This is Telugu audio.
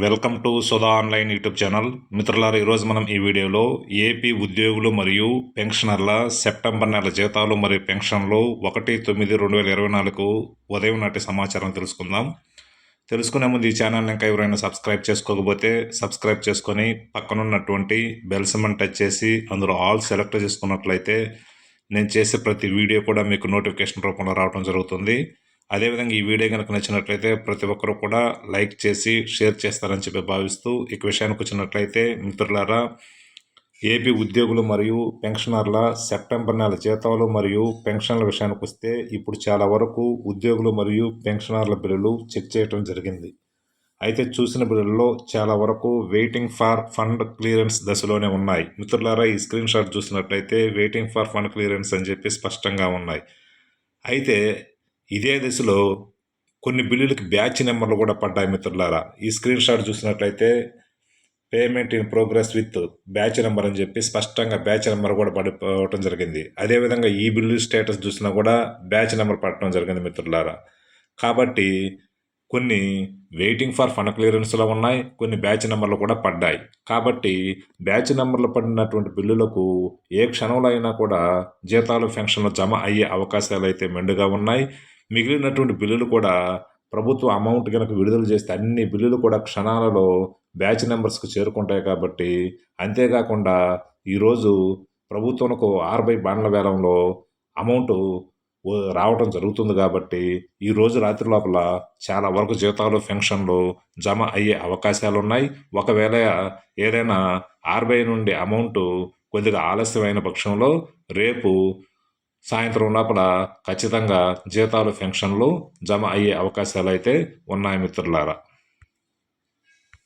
Welcome to Sudha online YouTube channel. మిత్రులారా ఈరోజు మనం ఈ వీడియోలో ఏపీ ఉద్యోగులు మరియు పెన్షనర్ల సెప్టెంబర్ నెల జీతాలు మరియు పెన్షన్లు ఒకటి తొమ్మిది రెండు వేల ఇరవై నాలుగు ఉదయం నాటి సమాచారం తెలుసుకుందాం. తెలుసుకునే ముందు ఈ ఛానల్ ఇంకా ఎవరైనా సబ్స్క్రైబ్ చేసుకోకపోతే సబ్స్క్రైబ్ చేసుకొని పక్కనున్నటువంటి బెల్ సిమెంట్ టచ్ చేసి అందులో ఆల్ సెలెక్ట్ చేసుకున్నట్లయితే నేను చేసే ప్రతి వీడియో కూడా మీకు నోటిఫికేషన్ రూపంలో రావడం జరుగుతుంది. అదేవిధంగా ఈ వీడియో కనుక నచ్చినట్లయితే ప్రతి ఒక్కరు కూడా లైక్ చేసి షేర్ చేస్తారని చెప్పి భావిస్తూ ఇక విషయానికి వచ్చినట్లయితే మిత్రులారా ఏపీ ఉద్యోగులు మరియు పెన్షనర్ల సెప్టెంబర్ నెల జీతాలు మరియు పెన్షన్ల విషయానికి వస్తే ఇప్పుడు చాలా వరకు ఉద్యోగులు మరియు పెన్షనర్ల బిల్లులు చెక్ చేయడం జరిగింది. అయితే చూసిన బిల్లుల్లో చాలా వరకు వెయిటింగ్ ఫర్ ఫండ్ క్లియరెన్స్ దశలోనే ఉన్నాయి. మిత్రులారా ఈ స్క్రీన్ షాట్ చూసినట్లయితే వెయిటింగ్ ఫర్ ఫండ్ క్లియరెన్స్ అని చెప్పి స్పష్టంగా ఉన్నాయి. అయితే ఇదే దశలో కొన్ని బిల్లులకి బ్యాచ్ నెంబర్లు కూడా పడ్డాయి మిత్రులారా. ఈ స్క్రీన్ షాట్ చూసినట్లయితే payment in progress with batch number అని చెప్పి స్పష్టంగా బ్యాచ్ నెంబర్ కూడా పడిపోవటం జరిగింది. అదేవిధంగా ఈ బిల్లు స్టేటస్ చూసినా కూడా బ్యాచ్ నెంబర్ పడటం జరిగింది మిత్రులారా. కాబట్టి కొన్ని వెయిటింగ్ ఫర్ ఫండ్ క్లియరెన్స్లో ఉన్నాయి కొన్ని బ్యాచ్ నెంబర్లు కూడా పడ్డాయి. కాబట్టి బ్యాచ్ నెంబర్లు పడినటువంటి బిల్లులకు ఏ క్షణంలో అయినా కూడా జీతాలు పెన్షన్లు జమ అయ్యే అవకాశాలు అయితే మెండుగా ఉన్నాయి. మిగిలినటువంటి బిల్లులు కూడా ప్రభుత్వ అమౌంట్ కనుక విడుదల చేస్తే అన్ని బిల్లులు కూడా క్షణాలలో బ్యాచ్ నెంబర్స్కి చేరుకుంటాయి కాబట్టి అంతేకాకుండా ఈరోజు ప్రభుత్వంకు ఆర్బై బాండ్ల వేలంలో అమౌంట్ రావటం జరుగుతుంది కాబట్టి ఈ రోజు రాత్రి లోపల చాలా వరకు జీతాలు పెన్షన్లు జమ అయ్యే అవకాశాలు ఉన్నాయి ఒకవేళ ఏదైనా ఆర్బీఐ నుండి అమౌంట్ కొద్దిగా ఆలస్యమైన పక్షంలో రేపు సాయంత్రం లోపల ఖచ్చితంగా జీతాలు పెన్షన్లు జమ అయ్యే అవకాశాలు అయితే ఉన్నాయి మిత్రులారా.